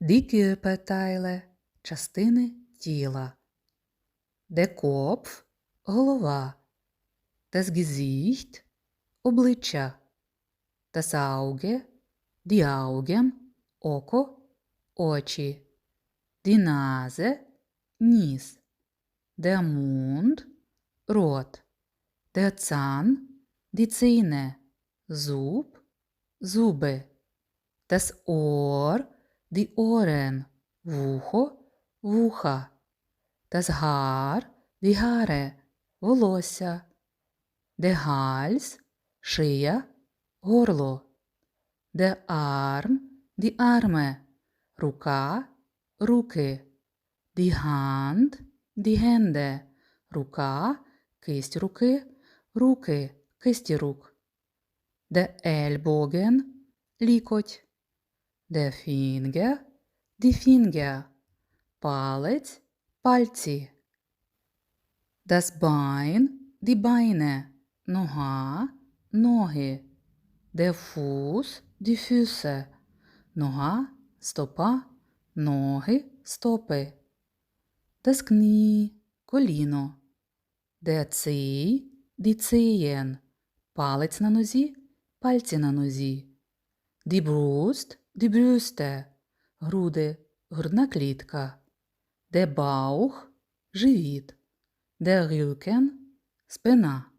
Körperteile – частини тіла. Kopf – голова. Gesicht – обличчя. Die Augen – око, очі. Nase – ніс. Mund – рот. Die Zähne. Зуб – зуби. Das Ohren. Вухо – вуха. Die Haare. Волосся. Hals – шия, горло. Die Arme. Рука – руки. Die Hände. Рука – кисть руки, руки – кисті рук. Der Ellbogen – лікоть. Der Finger – die Finger. Палець – пальці. Das Bein – die Beine. Нога – ноги. Der Fuß – die Füße. Нога – стопа, ноги – стопи. Das Knie – коліно. Der Zeh – die Zehen. Палець на нозі, пальці на нозі. Die Brust – Brüste. Груди, грудна клітка. де баух – живіт. де Rücken – спина.